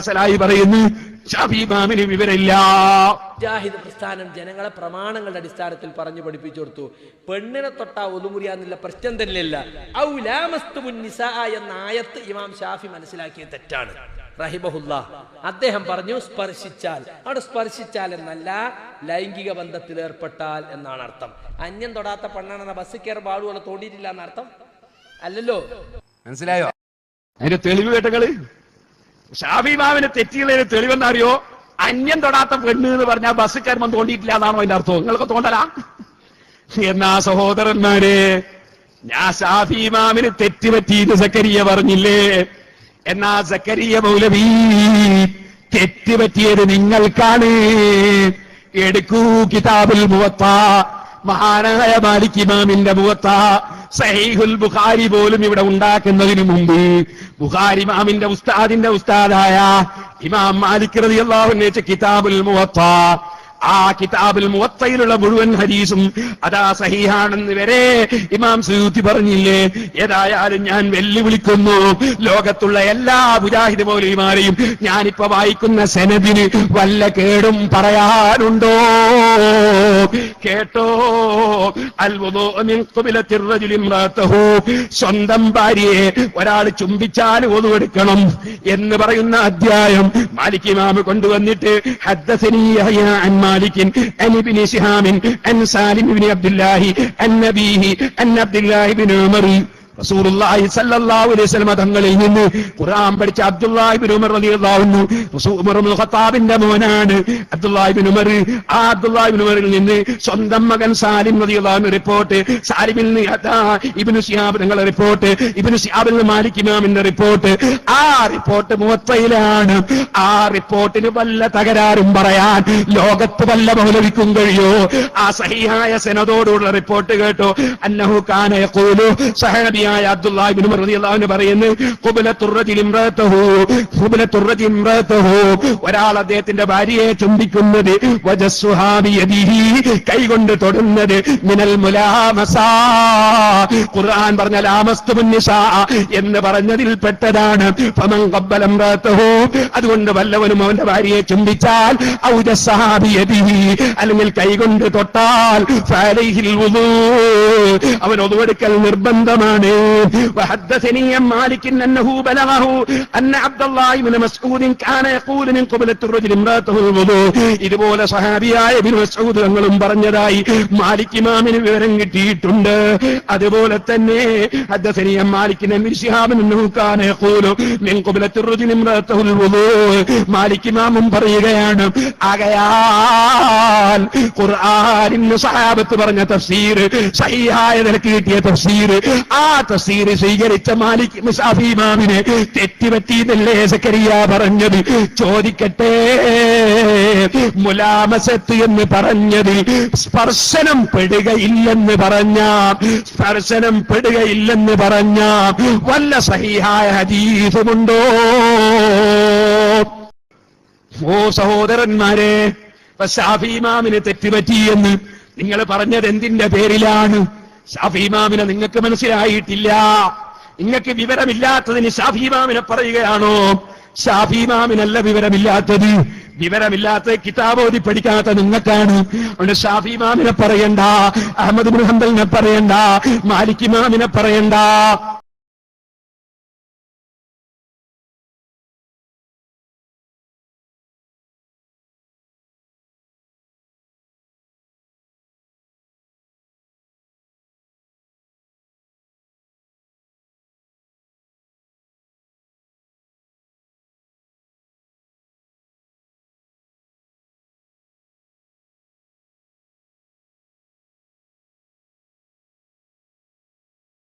സലായി പറയുന്നു വിവരമില്ല. മുജാഹിദ് പ്രസ്ഥാനം ജനങ്ങളെ പ്രമാണങ്ങളുടെ അടിസ്ഥാനത്തിൽ പറഞ്ഞു പഠിപ്പിച്ചു കൊടുത്തു. പെണ്ണിനെ തൊട്ടാ ഒതുമുറിയാന്നുള്ള പ്രശ്നം തന്നെയല്ല. എന്ന ആയത്ത് ഇമാം ഷാഫി മനസ്സിലാക്കിയ തെറ്റാണ്. റഹിബഹുല്ല അദ്ദേഹം പറഞ്ഞു സ്പർശിച്ചാൽ. അവിടെ സ്പർശിച്ചാൽ എന്നല്ല ലൈംഗിക ബന്ധത്തിൽ ഏർപ്പെട്ടാൽ എന്നാണ് അർത്ഥം. അന്യം തൊടാത്ത പെണ്ണാണെന്ന ബസ് കയറി ആളുകളെ തോണ്ടിയിട്ടില്ല എന്നർത്ഥം? അല്ലല്ലോ. മനസ്സിലായോ? അതിന്റെ തെളിവ് കേട്ടങ്ങൾ ഷാഫി ഇമാമിനെ തെറ്റിയുള്ളതിന് തെളിവെന്നറിയോ? അന്യം തൊടാത്ത പെണ്ണ് എന്ന് പറഞ്ഞാൽ ബസ്സുകാരൻ തോണ്ടിയിട്ടില്ല എന്നാണോ അതിന്റെ അർത്ഥം? നിങ്ങൾക്ക് തോന്നല എന്നാ സഹോദരന്മാരെ ഞാൻ ഷാഫി തെറ്റുപറ്റിയിട്ട് സക്കരിയ പറഞ്ഞില്ലേ? എന്നാ സക്കരിയ മൗലവി തെറ്റുപറ്റിയത് നിങ്ങൾക്കാണ്. എടുക്കൂ കിതാബിൽ മുവത്ത മഹാനായ മാലിക് ഇമാമിന്റെ മുവത്ത. സഹീഹുൽ ബുഖാരി പോലും ഇവിടെ ഉണ്ടാക്കുന്നതിന് മുമ്പ് ബുഖാരി ഇമാമിന്റെ ഉസ്താദിന്റെ ഉസ്താദായ ഇമാം മാലിക് റളിയല്ലാഹു അൻഹു കിതാബുൽ മുവത്ത ആ കിതാബിൽ മുവത്തയിലുള്ള മുഴുവൻ ഹരീസും അതാ സഹിഹാണെന്ന് വരെ ഇമാം സുയൂത്തി പറഞ്ഞില്ലേ? ഏതായാലും ഞാൻ വെല്ലുവിളിക്കുന്നു. ലോകത്തുള്ള എല്ലാ മുജാഹിദ് മൗലിമാരെയും ഞാനിപ്പോ വായിക്കുന്ന സെനദിന് വല്ല കേടും പറയാനുണ്ടോ? കേട്ടോ? അത്ഭുതോ സ്വന്തം ഭാര്യയെ ഒരാൾ ചുംബിച്ചാൽ ഒതുവെടുക്കണം എന്ന് പറയുന്ന അധ്യായം മാലിക് ഇമാം കൊണ്ടുവന്നിട്ട് ഹദ്ദസനി യഹ്യ عن ابن شهاب عن سالم അൻ സാലിം الله അബ്ദുല്ലാഹി അൻ നബീഹി അൻ അബ്ദുല്ലാഹി بن ഉമർ. റസൂലുള്ളാഹി സല്ലല്ലാഹു അലൈഹി വസല്ലം തങ്ങളിൽ നിന്ന് ഖുർആൻ പഠിച്ച അബ്ദുല്ലാഹി ഉമർ റളിയല്ലാഹു അൻഹു ഉമർ ഇബ്നു മോനാണ്. അബ്ദുല്ലാഹി ഉമർ ആ അബ്ദുല്ലാഹി ഉമറിൽ നിന്ന് സ്വന്തം മകൻ സാലിം റളിയല്ലാഹു അൻഹു റിപ്പോർട്ട് സാലിമിൽ നിന്ന് ഇബ്നു ശിഹാബ് തങ്ങളുടെ റിപ്പോർട്ട് ഇബ്നു ശിഹാബിൽ നിന്ന് മാലിക് ഇമാമിന്റെ റിപ്പോർട്ട് ആ റിപ്പോർട്ട് മുവത്തയിലാണ് ആ റിപ്പോർട്ടിന് വല്ല തകരാറും പറയാൻ ലോകത്ത് വല്ല മൗലവിക്കും കഴിയോ? ആ സഹിഹായ സെനതോടുള്ള റിപ്പോർട്ട് കേട്ടോ. അന്നഹു കാന യഖൂലു സഹനബിയായ അബ്ദുല്ലാഹി ഇബ്നു ഉമർ റളിയല്ലാഹു പറയുന്നു ഒരാൾ അദ്ദേഹത്തിന്റെ ഭാര്യയെ ചുംബിക്കുന്നത് കൈകൊണ്ട് തൊടുന്നത് മിനൽ ഖുർആൻ പറഞ്ഞ എന്ന് പറഞ്ഞതിൽ പെട്ടതാണ്. ഫമൻ ഖബ്ബല അതുകൊണ്ട് വല്ലവനും അവന്റെ ഭാര്യയെ ചുംബിച്ചാൽ അല്ലെങ്കിൽ കൈകൊണ്ട് തൊട്ടാൽ ഫഅലൈഹിൽ അവൻ ഒതുവെടുക്കൽ നിർബന്ധമാണ്. وحدثني عن مالك انه بلغه ان عبد الله بن مسعود كان يقول من قبلة الرجل امراته الوضوء ഇതുപോലെ സഹാബിയായ ഇബ്നു മസ്ഊദ് തങ്ങളും പറഞ്ഞതായി മാലിക് ഇമാമിന് വിവരം കിട്ടിയിട്ടുണ്ട് അതുപോലെ തന്നെ حدثني عن مالك بن شهاب انه كان يقول من قبلة الرجل امراته الوضوء മാലിക് ഇമാമും പറയുകയാണ് ആകയാൽ ഖുർആനിന് സഹാബത്ത് പറഞ്ഞ തഫ്സീർ സഹിയായ നിലക്ക് കിട്ടിയ തഫ്സീർ ആ തഫ്സീർ സ്വീകരിച്ച മാലിക് മുസാഫി ഇമാമിനെ തെറ്റിപ്പറ്റിയതല്ലേ സക്കരിയ പറഞ്ഞത്? ചോദിക്കട്ടെ. മുലാമസത്ത് എന്ന് പറഞ്ഞത് സ്പർശനം പെടുകയില്ലെന്ന് പറഞ്ഞ സ്പർശനം പെടുകയില്ലെന്ന് പറഞ്ഞ. വല്ല സഹിഹായ ഹദീസുമുണ്ടോ? ഓ സഹോദരന്മാരെ ഇപ്പൊ ഷാഫി ഇമാമിന് തെറ്റുപറ്റിയെന്ന് നിങ്ങൾ പറഞ്ഞത് എന്തിന്റെ പേരിലാണ്? ഷാഫി ഇമാമിനെ നിങ്ങൾക്ക് മനസ്സിലായിട്ടില്ല. നിങ്ങൾക്ക് വിവരമില്ലാത്തതിന് ഷാഫി ഇമാമിനെ പറയുകയാണോ? ഷാഫി ഇമാമിനല്ല വിവരമില്ലാത്തത്. വിവരമില്ലാത്ത കിതാബോധി പഠിക്കാത്ത നിങ്ങൾക്കാണ്. അവിടെ ഷാഫി ഇമാമിനെ പറയണ്ട അഹമ്മദ് മുഹമ്മദിനെ പറയണ്ട മാലിക് ഇമാമിനെ പറയണ്ട.